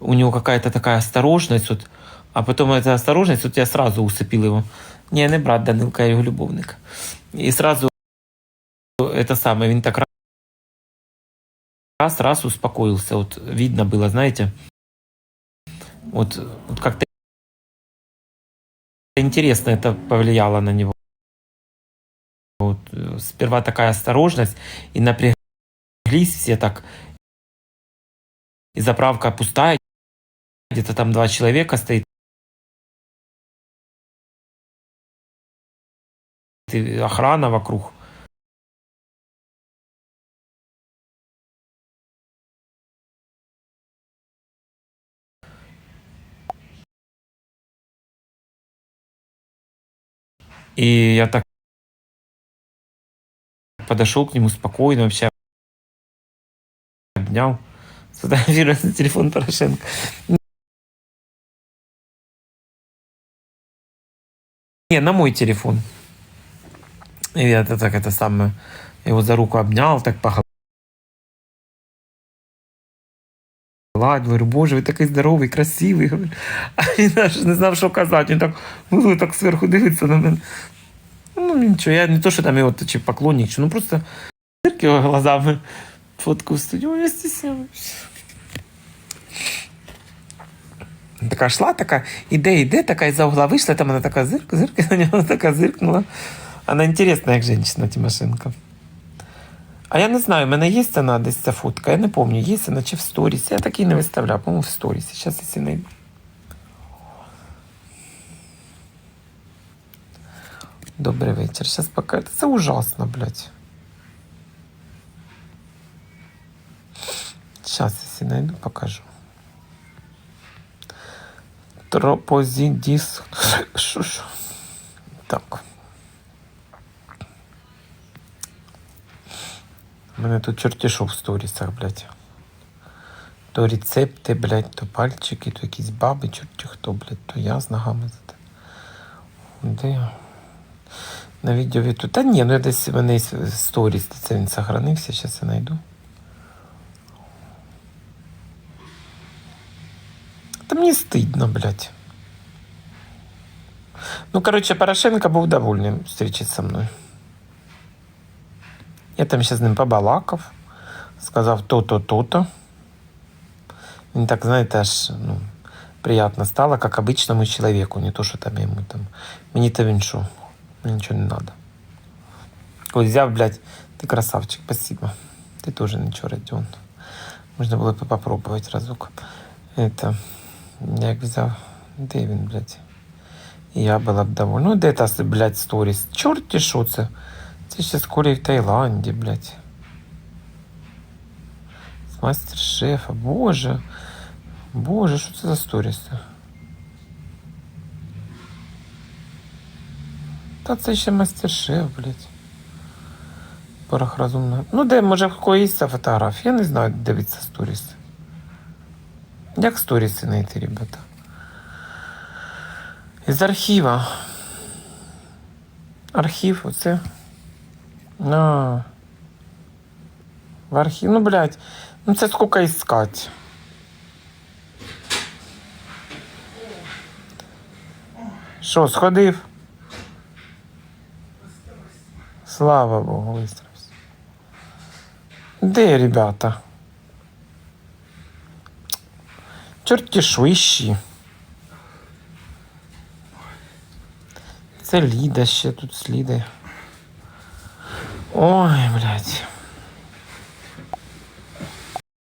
у него какая-то такая осторожность, вот, а потом эта осторожность, вот я сразу усыпил его. Не, не брат Данилка, я його любовник. И сразу это самое, він так раз, раз успокоился. Вот видно было, знаете, вот, вот как-то интересно это повлияло на него. Вот, э, сперва такая осторожность, и напряглись все так. И заправка пустая, где-то там два человека стоит. Охрана вокруг. И я так подошел к нему спокойно, вообще обнял, сфотографировал телефон Порошенко. Не, на мой телефон. И я это так это самое, его за руку обнял, так погладил. Говорю, боже, ви такий здоровий, красивий. А він аж не знав, що казати. Він так, ну, так зверху дивиться на мене. Ну, нічого, я не то, що там його чи поклонник, чи, ну просто глазами фотку в студію, я стісняюсь. Така шла, така, іде, іде, така із-за угла вийшла, там вона така зирк, зирк, на нього така зиркнула. Вона інтересна, як жінка, Тимошенко. А я не знаю, в мене є вона десь ця фотка, я не пам'ятаю, є вона чи в сторісі. Я так і не виставляв, по-моєму, в сторісі. Зараз якщо знайду. Добрий вечір. Зараз пока. Це ужасно, блядь. Зараз, якщо знайду, покажу. Тропозідіс. Що що? Так. У мене тут чертішов в сторісах, блядь. То рецепти, блядь, то пальчики, то якісь баби, чорті хто, блядь, то я з ногами за Де я? На відео від. Та ні, ну я десь в мене сторіс, це він сохранився, зараз я знайду. мені стидно, блядь. Ну, короче, Порошенко був довольний зустрічі зі мною. Я там ще з ним побалакав, сказав то-то, то-то. Він так, знаєте, аж ну, приятно стало, як обичному чоловіку, не то, що там йому там. Мені то він що, мені нічого не треба. Ось взяв, блядь, ти красавчик, спасибо. Ти теж нічого, Родіон. Можна було б попробувати разок. Это, як взяв, де він, блядь? Я була б довольна. Ну, де та, блядь, сторіс? Чорті що це? Це ще скоро і в Таїланді, блядь. З мастер-шефа, боже. Боже, що це за сторіс? Та це ще мастер-шеф, блядь. Порох розумно. Ну, де, може, в когось ця фотографія? Я не знаю, де дивиться сторіс. Як сторіси знайти, ребята? Із архіва. Архів, оце. А. В архив. Ну, блядь, ну це сколько искать. Що, сходив? Слава Богу, вистрався. Де, ребята? Чорті швищі. Це Ліда ще тут сліди. Ой, блядь.